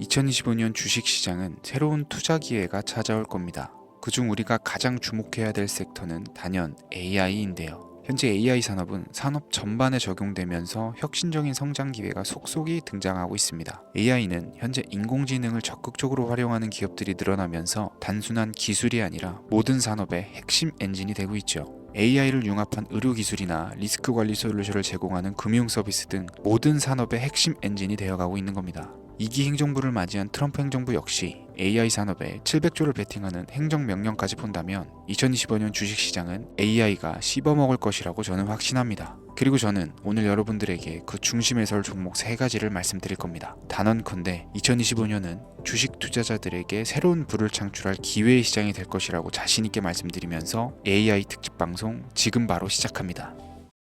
2025년 주식시장은 새로운 투자 기회가 찾아올 겁니다. 그중 우리가 가장 주목해야 될 섹터는 단연 AI인데요. 현재 AI 산업은 산업 전반에 적용되면서 혁신적인 성장 기회가 속속이 등장하고 있습니다. AI는 현재 인공지능을 적극적으로 활용하는 기업들이 늘어나면서 단순한 기술이 아니라 모든 산업의 핵심 엔진이 되고 있죠. AI를 융합한 의료 기술이나 리스크 관리 솔루션을 제공하는 금융 서비스 등 모든 산업의 핵심 엔진이 되어가고 있는 겁니다. 이기 행정부를 맞이한 트럼프 행정부 역시 AI 산업에 700조를 베팅하는 행정명령까지 본다면 2025년 주식시장은 AI가 씹어먹을 것이라고 저는 확신합니다. 그리고 저는 오늘 여러분들에게 그 중심에 설 종목 세 가지를 말씀드릴 겁니다. 단언컨대 2025년은 주식 투자자들에게 새로운 부를 창출할 기회의 시장이 될 것이라고 자신있게 말씀드리면서 AI 특집 방송 지금 바로 시작합니다.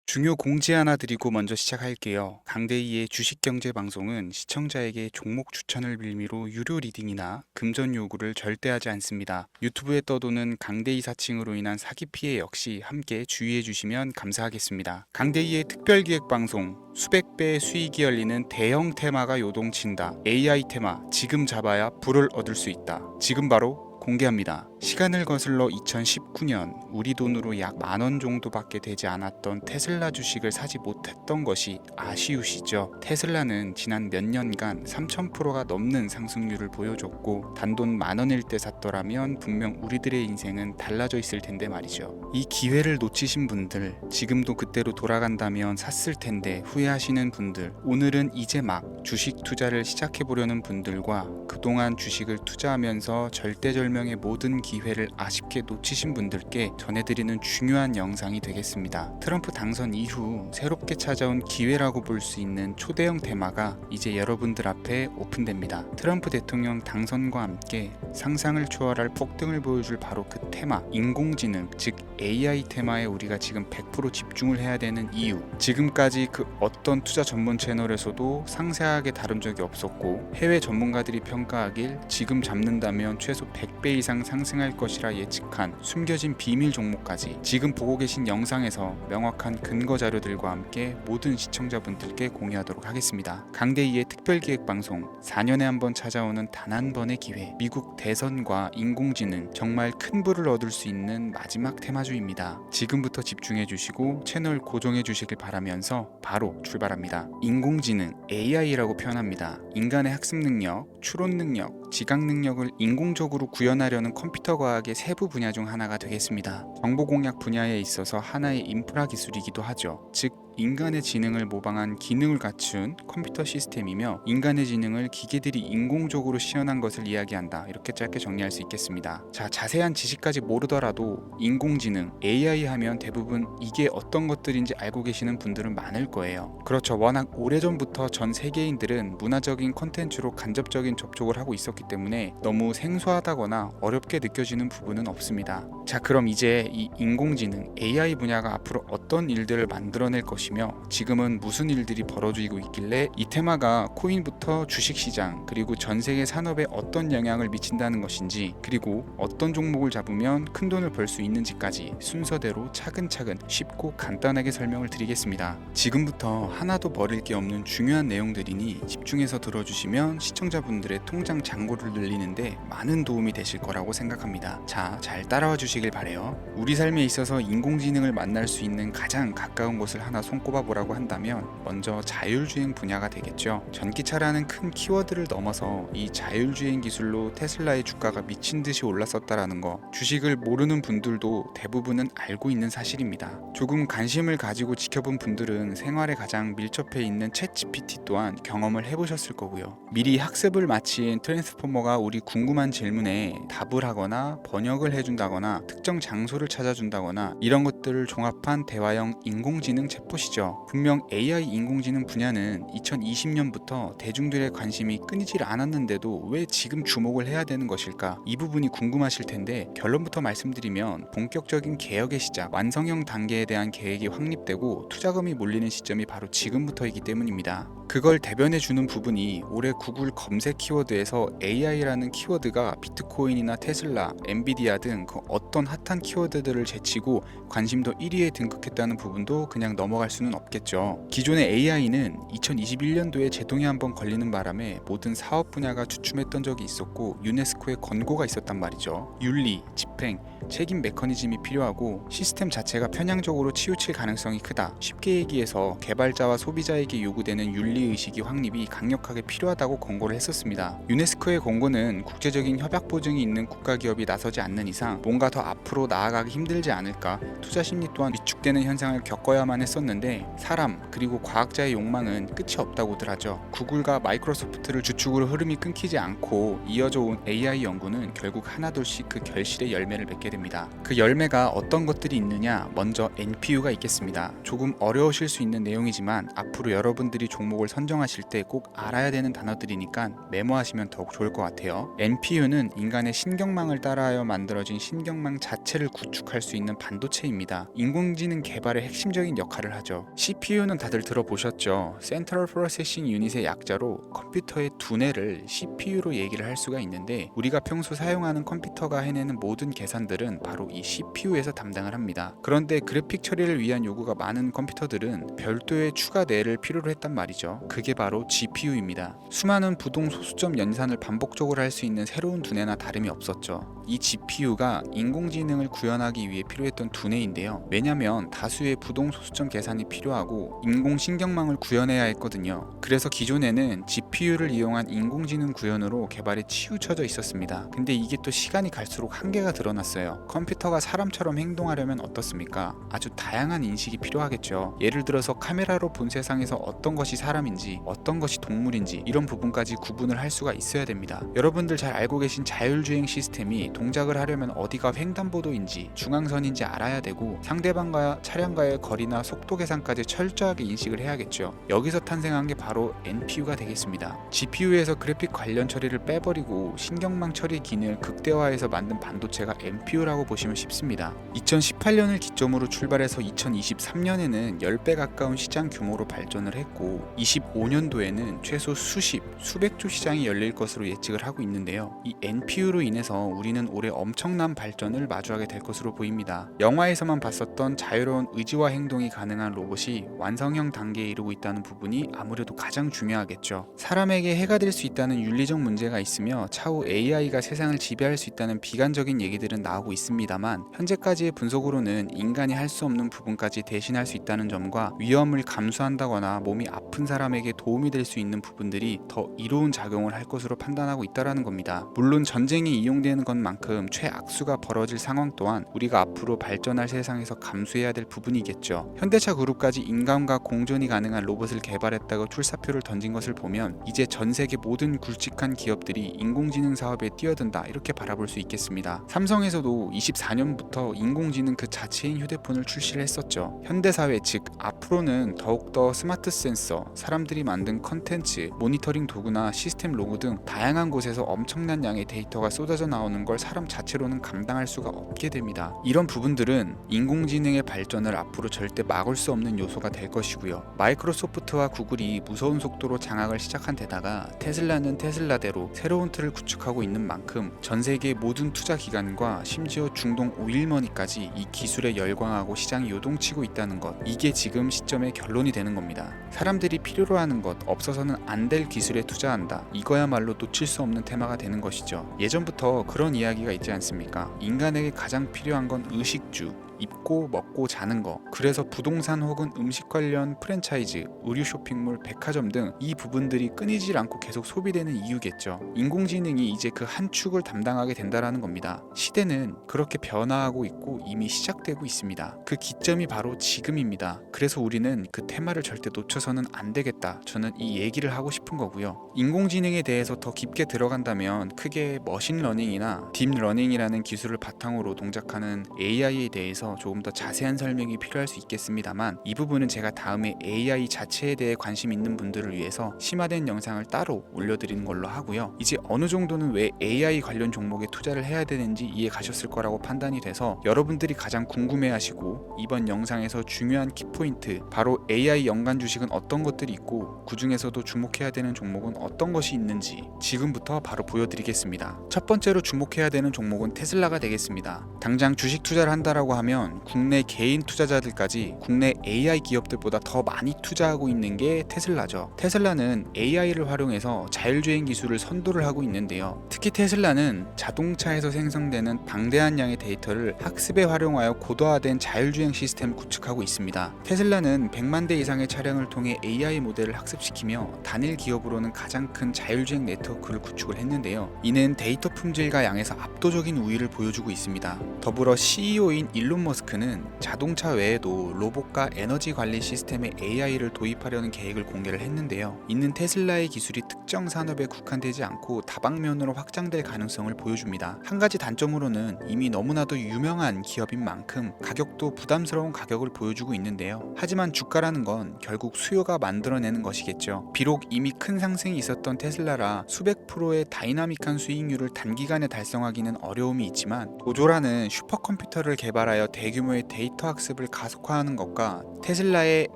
중요 공지 하나 드리고 먼저 시작할게요. 강대희의 주식경제 방송은 시청자에게 종목 추천을 빌미로 유료 리딩이나 금전 요구를 절대 하지 않습니다. 유튜브에 떠도는 강대희 사칭으로 인한 사기 피해 역시 함께 주의해 주시면 감사하겠습니다. 강대희의 특별 기획 방송 수백 배의 수익이 열리는 대형 테마가 요동친다. AI 테마 지금 잡아야 불을 얻을 수 있다. 지금 바로 공개합니다. 시간을 거슬러 2019년 우리 돈으로 약 만 원 정도밖에 되지 않았던 테슬라 주식을 사지 못했던 것이 아쉬우시죠? 테슬라는 지난 몇 년간 3000%가 넘는 상승률을 보여줬고 단돈 만 원일 때 샀더라면 분명 우리들의 인생은 달라져 있을 텐데 말이죠. 이 기회를 놓치신 분들, 지금도 그때로 돌아간다면 샀을 텐데 후회하시는 분들, 오늘은 이제 막 주식 투자를 시작해 보려는 분들과 그동안 주식을 투자하면서 절대절명의 모든 기 회를 아쉽게 놓치신 분들께 전해드리는 중요한 영상이 되겠습니다. 트럼프 당선 이후 새롭게 찾아온 기회라고 볼 수 있는 초대형 테마가 이제 여러분들 앞에 오픈됩니다. 트럼프 대통령 당선과 함께 상상을 초월할 폭등을 보여줄 바로 그 테마, 인공지능, 즉 AI 테마에 우리가 지금 100% 집중을 해야 되는 이유. 지금까지 그 어떤 투자 전문 채널에서도 상세하게 다룬 적이 없었고 해외 전문가들이 평가하길 지금 잡는다면 최소 100배 이상 상승 할 것이라 예측한 숨겨진 비밀 종목까지 지금 보고 계신 영상에서 명확한 근거 자료들과 함께 모든 시청자분들께 공유하도록 하겠습니다. 강대희의 특별기획 방송 4년에 한 번 찾아오는 단 한 번의 기회 미국 대선과 인공지능 정말 큰 부를 얻을 수 있는 마지막 테마주입니다. 지금부터 집중해 주시고 채널 고정해 주시길 바라면서 바로 출발합니다. 인공지능 AI라고 표현합니다. 인간의 학습 능력, 추론 능력, 지각 능력을 인공적으로 구현하려는 컴퓨터 과학의 세부 분야 중 하나가 되겠습니다. 정보 공약 분야에 있어서 하나의 인프라 기술이기도 하죠. 즉 인간의 지능을 모방한 기능을 갖춘 컴퓨터 시스템이며 인간의 지능을 기계들이 인공적으로 시연한 것을 이야기한다. 이렇게 짧게 정리할 수 있겠습니다. 자, 자세한 지식까지 모르더라도 인공지능, AI 하면 대부분 이게 어떤 것들인지 알고 계시는 분들은 많을 거예요. 그렇죠. 워낙 오래전부터 전 세계인들은 문화적인 콘텐츠로 간접적인 접촉을 하고 있었기 때문에 너무 생소하다거나 어렵게 느껴지는 부분은 없습니다. 자, 그럼 이제 이 인공지능, AI 분야가 앞으로 어떤 일들을 만들어낼 것이며 지금은 무슨 일들이 벌어지고 있길래 이 테마가 코인부터 주식시장 그리고 전 세계 산업에 어떤 영향을 미친다는 것인지 그리고 어떤 종목을 잡으면 큰 돈을 벌 수 있는지까지 순서대로 차근차근 쉽고 간단하게 설명을 드리겠습니다. 지금부터 하나도 버릴 게 없는 중요한 내용들이니 집중해서 들어주시면 시청자분들의 통장 잔고를 늘리는데 많은 도움이 되실 거라고 생각합니다. 자, 잘 따라와 주시길 바래요. 우리 삶에 있어서 인공지능을 만날 수 있는 가장 가까운 곳을 하나 손꼽아 보라고 한다면 먼저 자율주행 분야가 되겠죠. 전기차라는 큰 키워드를 넘어서 이 자율주행 기술로 테슬라의 주가가 미친 듯이 올랐었다라는 거 주식을 모르는 분들도 대부분은 알고 있는 사실입니다. 조금 관심을 가지고 지켜본 분들은 생활에 가장 밀접해 있는 챗 GPT 또한 경험을 해보셨을 거고요. 미리 학습을 마친 트랜스 포머가 우리 궁금한 질문에 답을 하거나 번역을 해준다거나 특정 장소를 찾아준다거나 이런 것들을 종합한 대화형 인공지능 챗봇이죠. 분명 AI 인공지능 분야는 2020년부터 대중들의 관심이 끊이질 않았는데도 왜 지금 주목을 해야 되는 것일까? 이 부분이 궁금하실 텐데 결론부터 말씀드리면 본격적인 개혁의 시작, 완성형 단계에 대한 계획이 확립되고 투자금이 몰리는 시점이 바로 지금부터이기 때문입니다. 그걸 대변해 주는 부분이 올해 구글 검색 키워드에서 AI라는 키워드가 비트코인이나 테슬라, 엔비디아 등 그 어떤 핫한 키워드들을 제치고 관심도 1위에 등극했다는 부분도 그냥 넘어갈 수는 없겠죠. 기존의 AI는 2021년도에 제동이 한번 걸리는 바람에 모든 사업 분야가 주춤했던 적이 있었고 유네스코의 권고가 있었단 말이죠. 윤리, 집행, 책임 메커니즘이 필요하고 시스템 자체가 편향적으로 치우칠 가능성이 크다. 쉽게 얘기해서 개발자와 소비자에게 요구되는 윤리 의식이 확립이 강력하게 필요하다고 권고를 했었습니다. 유네스코의 권고는 국제적인 협약 보증이 있는 국가 기업이 나서지 않는 이상 뭔가 더 앞으로 나아가기 힘들지 않을까 투자 심리 또한 위축되는 현상을 겪어야만 했었는데 사람 그리고 과학자의 욕망은 끝이 없다고들 하죠. 구글과 마이크로소프트를 주축으로 흐름이 끊기지 않고 이어져 온 AI 연구는 결국 하나둘씩 그 결실의 열매를 맺게 됩니다. 그 열매가 어떤 것들이 있느냐? 먼저 NPU가 있겠습니다. 조금 어려우실 수 있는 내용이지만 앞으로 여러분들이 종목을 선정하실 때 꼭 알아야 되는 단어들이니까 메모하시면 더욱 좋을 것 같아요. NPU는 인간의 신경망을 따라하여 만들어진 신경망 자체를 구축할 수 있는 반도체입니다. 인공지능 개발의 핵심적인 역할을 하죠. CPU는 다들 들어보셨죠? Central Processing Unit의 약자로 컴퓨터의 두뇌를 CPU로 얘기를 할 수가 있는데 우리가 평소 사용하는 컴퓨터가 해내는 모든 계산들은 바로 이 CPU에서 담당을 합니다. 그런데 그래픽 처리를 위한 요구가 많은 컴퓨터들은 별도의 추가 뇌를 필요로 했단 말이죠. 그게 바로 GPU입니다. 수많은 부동 소수점 연산을 반복 적으로 할 수 있는 새로운 두뇌나 다름이 없었죠. 이 GPU가 인공지능을 구현하기 위해 필요했던 두뇌인데요. 왜냐면 다수의 부동 소수점 계산이 필요하고 인공신경망을 구현해야 했거든요. 그래서 기존에는 GPU를 이용한 인공지능 구현으로 개발이 치우쳐져 있었습니다. 근데 이게 또 시간이 갈수록 한계가 드러났어요. 컴퓨터가 사람처럼 행동하려면 어떻습니까? 아주 다양한 인식이 필요하겠죠. 예를 들어서 카메라로 본 세상에서 어떤 것이 사람인지, 어떤 것이 동물인지 이런 부분까지 구분을 할 수가 있어야 됩니다. 여러분들 잘 알고 계신 자율주행 시스템이 동작을 하려면 어디가 횡단보도인지, 중앙선인지 알아야 되고 상대방과 차량과의 거리나 속도 계산까지 철저하게 인식을 해야겠죠. 여기서 탄생한 게 바로 NPU가 되겠습니다. GPU에서 그래픽 관련 처리를 빼버리고 신경망 처리 기능을 극대화해서 만든 반도체가 NPU라고 보시면 쉽습니다. 2018년을 기점으로 출발해서 2023년에는 10배 가까운 시장 규모로 발전을 했고 25년도에는 최소 수십, 수백조 시장이 열릴 것으로 예 측을 하고 있는데요. 이 NPU로 인해서 우리는 올해 엄청난 발전을 마주하게 될 것으로 보입니다. 영화에서만 봤었던 자유로운 의지와 행동이 가능한 로봇이 완성형 단계에 이르고 있다는 부분이 아무래도 가장 중요하겠죠. 사람에게 해가 될 수 있다는 윤리적 문제가 있으며 차후 AI가 세상을 지배할 수 있다는 비관적인 얘기들은 나오고 있습니다만 현재까지의 분석으로는 인간이 할 수 없는 부분까지 대신할 수 있다는 점과 위험을 감수한다거나 몸이 아픈 사람에게 도움이 될 수 있는 부분들이 더 이로운 작용을 할 것으로 판단 하고 있다라는 겁니다. 물론 전쟁에 이용되는 것만큼 최악수가 벌어질 상황 또한 우리가 앞으로 발전할 세상에서 감수해야 될 부분이겠죠. 현대차 그룹까지 인간과 공존이 가능한 로봇을 개발했다고 출사표를 던진 것을 보면 이제 전 세계 모든 굵직한 기업들이 인공지능 사업에 뛰어든다 이렇게 바라볼 수 있겠습니다. 삼성에서도 24년부터 인공지능 그 자체인 휴대폰을 출시를 했었죠. 현대사회 즉 앞으로는 더욱더 스마트 센서, 사람들이 만든 컨텐츠, 모니터링 도구나 시스템 로고 등 다양한 곳에서 엄청난 양의 데이터가 쏟아져 나오는 걸 사람 자체로는 감당할 수가 없게 됩니다. 이런 부분들은 인공지능의 발전을 앞으로 절대 막을 수 없는 요소가 될 것이고요. 마이크로소프트와 구글이 무서운 속도로 장악을 시작한 데다가 테슬라는 테슬라대로 새로운 틀을 구축하고 있는 만큼 전 세계 모든 투자 기관과 심지어 중동 오일머니까지 이 기술에 열광하고 시장이 요동치고 있다는 것 이게 지금 시점의 결론이 되는 겁니다. 사람들이 필요로 하는 것 없어서는 안 될 기술에 투자한다. 이거야말로 놓칠 수 없는 테마가 되는 것이죠. 예전부터 그런 이야기가 있지 않습니까? 인간에게 가장 필요한 건 의식주, 입고 먹고 자는 거. 그래서 부동산 혹은 음식 관련 프랜차이즈, 의류 쇼핑몰, 백화점 등 이 부분들이 끊이질 않고 계속 소비되는 이유겠죠. 인공지능이 이제 그 한 축을 담당하게 된다라는 겁니다. 시대는 그렇게 변화하고 있고 이미 시작되고 있습니다. 그 기점이 바로 지금입니다. 그래서 우리는 그 테마를 절대 놓쳐서는 안 되겠다. 저는 이 얘기를 하고 싶은 거고요. 인공지능에 대해서 더 깊게 들어간다면 크게 머신러닝이나 딥러닝이라는 기술을 바탕으로 동작하는 AI에 대해서 조금 더 자세한 설명이 필요할 수 있겠습니다만 이 부분은 제가 다음에 AI 자체에 대해 관심 있는 분들을 위해서 심화된 영상을 따로 올려드리는 걸로 하고요. 이제 어느 정도는 왜 AI 관련 종목에 투자를 해야 되는지 이해 가셨을 거라고 판단이 돼서 여러분들이 가장 궁금해하시고 이번 영상에서 중요한 키포인트 바로 AI 연간 주식은 어떤 것들이 있고 그 중에서도 주목해야 되는 종목은 어떤 것이 있는지 지금부터 바로 보여드리겠습니다. 첫 번째로 주목해야 되는 종목은 테슬라가 되겠습니다. 당장 주식 투자를 한다라고 하면 따지자면 국내 개인 투자자들까지 국내 AI 기업들보다 더 많이 투자하고 있는 게 테슬라죠. 테슬라는 AI를 활용해서 자율주행 기술을 선도를 하고 있는데요. 특히 테슬라는 자동차에서 생성되는 방대한 양의 데이터를 학습에 활용하여 고도화된 자율주행 시스템을 구축하고 있습니다. 테슬라는 100만 대 이상의 차량을 통해 AI 모델을 학습시키며 단일 기업으로는 가장 큰 자율주행 네트워크를 구축을 했는데요. 이는 데이터 품질과 양에서 압도적인 우위를 보여주고 있습니다. 더불어 CEO인 일론 머스크는 자동차 외에도 로봇과 에너지 관리 시스템에 AI를 도입하려는 계획을 공개를 했는데요. 이는 테슬라의 기술이 특정 산업에 국한되지 않고 다방면으로 확장될 가능성을 보여줍니다. 한 가지 단점으로는 이미 너무나도 유명한 기업인 만큼 가격도 부담스러운 가격을 보여주고 있는데요. 하지만 주가라는 건 결국 수요가 만들어내는 것이겠죠. 비록 이미 큰 상승이 있었던 테슬라라 수백 프로의 다이나믹한 수익률을 단기간에 달성하기는 어려움이 있지만 도조라는 슈퍼컴퓨터를 개발하여 대규모의 데이터 학습을 가속화하는 것과 테슬라의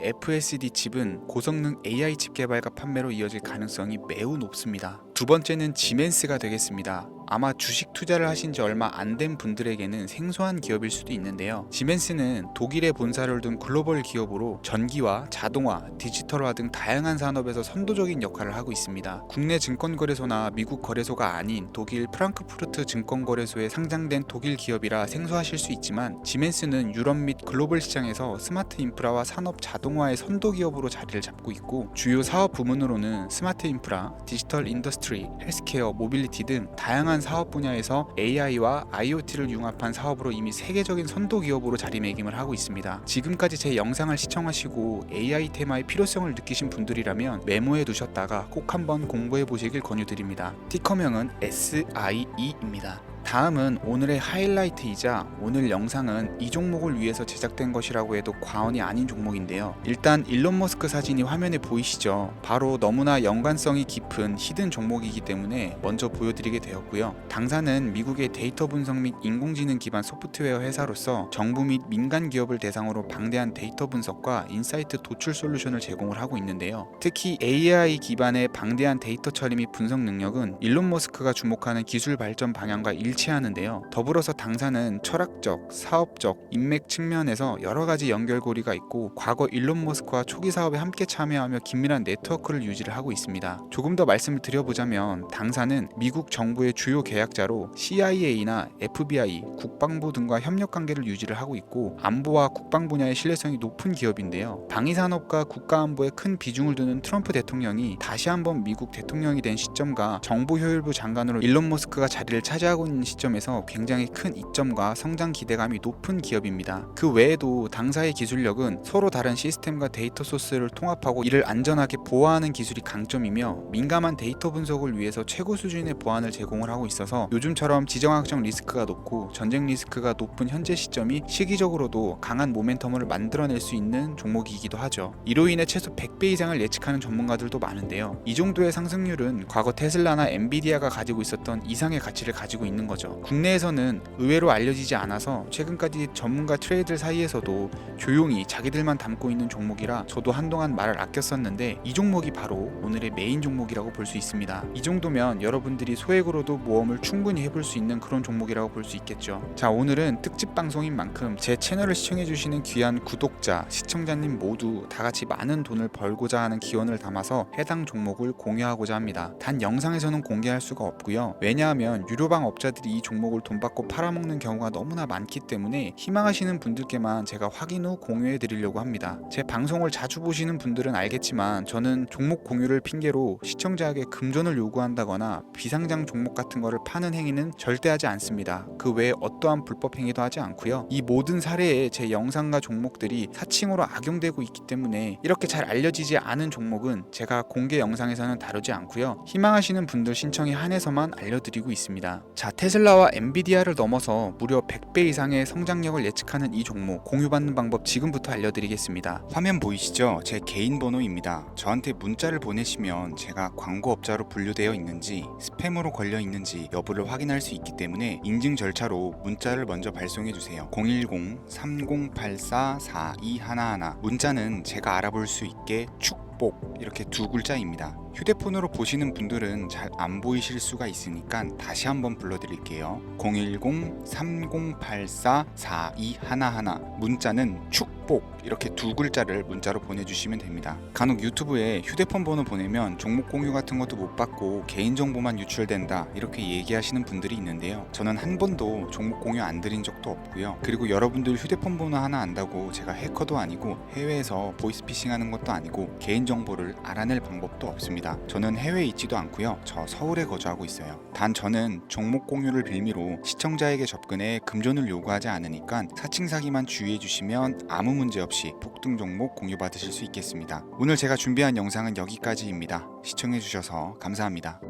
FSD 칩은 고성능 AI 칩 개발과 판매로 이어질 가능성이 매우 높습니다. 두 번째는 지멘스가 되겠습니다. 아마 주식 투자를 하신 지 얼마 안 된 분들에게는 생소한 기업일 수도 있는데요. 지멘스는 독일에 본사를 둔 글로벌 기업으로 전기와 자동화, 디지털화 등 다양한 산업에서 선도적인 역할을 하고 있습니다. 국내 증권거래소나 미국 거래소가 아닌 독일 프랑크푸르트 증권거래소에 상장된 독일 기업이라 생소하실 수 있지만 지멘스는 유럽 및 글로벌 시장에서 스마트 인프라와 산업 자동화의 선도 기업으로 자리를 잡고 있고 주요 사업 부문으로는 스마트 인프라, 디지털 인더스트 리, 헬스케어, 모빌리티 등 다양한 사업 분야에서 AI와 IoT를 융합한 사업으로 이미 세계적인 선도 기업으로 자리매김을 하고 있습니다. 지금까지 제 영상을 시청하시고 AI 테마의 필요성을 느끼신 분들이라면 메모해 두셨다가 꼭 한번 공부해 보시길 권유드립니다. 티커명은 SIE입니다. 다음은 오늘의 하이라이트이자 오늘 영상은 이 종목을 위해서 제작된 것이라고 해도 과언이 아닌 종목인데요. 일단 일론 머스크 사진이 화면에 보이시죠? 바로 너무나 연관성이 깊은 히든 종목이기 때문에 먼저 보여드리게 되었고요. 당사는 미국의 데이터 분석 및 인공지능 기반 소프트웨어 회사로서 정부 및 민간 기업을 대상으로 방대한 데이터 분석과 인사이트 도출 솔루션을 제공을 하고 있는데요. 특히 AI 기반의 방대한 데이터 처리 및 분석 능력은 일론 머스크가 주목하는 기술 발전 방향과 일 치하는데요. 더불어서 당사는 철학적, 사업적, 인맥 측면에서 여러 가지 연결고리가 있고 과거 일론 머스크와 초기 사업에 함께 참여하며 긴밀한 네트워크를 유지를 하고 있습니다. 조금 더 말씀을 드려보자면 당사는 미국 정부의 주요 계약자로 CIA나 FBI, 국방부 등과 협력 관계를 유지를 하고 있고 안보와 국방 분야의 신뢰성이 높은 기업인데요. 방위 산업과 국가 안보에 큰 비중을 두는 트럼프 대통령이 다시 한번 미국 대통령이 된 시점과 정보효율부 장관으로 일론 머스크가 자리를 차지하고 있는 시점에서 굉장히 큰 이점과 성장 기대감이 높은 기업입니다. 그 외에도 당사의 기술력은 서로 다른 시스템과 데이터 소스를 통합하고 이를 안전하게 보호하는 기술이 강점이며 민감한 데이터 분석을 위해서 최고 수준의 보안을 제공을 하고 있어서 요즘처럼 지정학적 리스크가 높고 전쟁 리스크가 높은 현재 시점이 시기적으로도 강한 모멘텀을 만들어낼 수 있는 종목이기도 하죠. 이로 인해 최소 100배 이상을 예측하는 전문가들도 많은데요. 이 정도의 상승률은 과거 테슬라나 엔비디아가 가지고 있었던 이상의 가치를 가지고 있는 거죠. 국내에서는 의외로 알려지지 않아서 최근까지 전문가 트레이드 사이에서도 조용히 자기들만 담고 있는 종목이라 저도 한동안 말을 아꼈었는데 이 종목이 바로 오늘의 메인 종목이라고 볼 수 있습니다. 이 정도면 여러분들이 소액으로도 모험을 충분히 해볼 수 있는 그런 종목이라고 볼 수 있겠죠. 자 오늘은 특집 방송인 만큼 제 채널을 시청해주시는 귀한 구독자, 시청자님 모두 다 같이 많은 돈을 벌고자 하는 기원을 담아서 해당 종목을 공유하고자 합니다. 단 영상에서는 공개할 수가 없고요. 왜냐하면 유료방 업자들 이 이 종목을 돈 받고 팔아먹는 경우가 너무나 많기 때문에 희망하시는 분들께만 제가 확인 후 공유해 드리려고 합니다. 제 방송을 자주 보시는 분들은 알겠지만 저는 종목 공유를 핑계로 시청자에게 금전을 요구한다거나 비상장 종목 같은 거를 파는 행위는 절대 하지 않습니다. 그 외에 어떠한 불법 행위도 하지 않고요. 이 모든 사례에 제 영상과 종목들이 사칭으로 악용되고 있기 때문에 이렇게 잘 알려지지 않은 종목은 제가 공개 영상에서는 다루지 않고요. 희망하시는 분들 신청에 한해서만 알려드리고 있습니다. 자, 테 슬라와 엔비디아를 넘어서 무려 100배 이상의 성장력을 예측하는 이 종목 공유받는 방법 지금부터 알려드리겠습니다. 화면 보이시죠? 제 개인 번호입니다. 저한테 문자를 보내시면 제가 광고업자로 분류되어 있는지 스팸으로 걸려 있는지 여부를 확인할 수 있기 때문에 인증 절차로 문자를 먼저 발송해 주세요. 010-3084-4211 문자는 제가 알아볼 수 있게 축복 이렇게 두 글자입니다. 휴대폰으로 보시는 분들은 잘 안 보이실 수가 있으니까 다시 한번 불러드릴게요. 010-3084-4211 문자는 축복 이렇게 두 글자를 문자로 보내주시면 됩니다. 간혹 유튜브에 휴대폰 번호 보내면 종목 공유 같은 것도 못 받고 개인정보만 유출된다 이렇게 얘기하시는 분들이 있는데요. 저는 한 번도 종목 공유 안 드린 적도 없고요. 그리고 여러분들 휴대폰 번호 하나 안다고 제가 해커도 아니고 해외에서 보이스피싱 하는 것도 아니고 개인정보를 알아낼 방법도 없 습니다. 저는 해외에 있지도 않고요. 저 서울에 거주하고 있어요. 단 저는 종목 공유를 빌미로 시청자에게 접근해 금전을 요구하지 않으니까 사칭 사기만 주의해 주시면 아무 문제 없이 폭등 종목 공유 받으실 수 있겠습니다. 오늘 제가 준비한 영상은 여기까지입니다. 시청해 주셔서 감사합니다.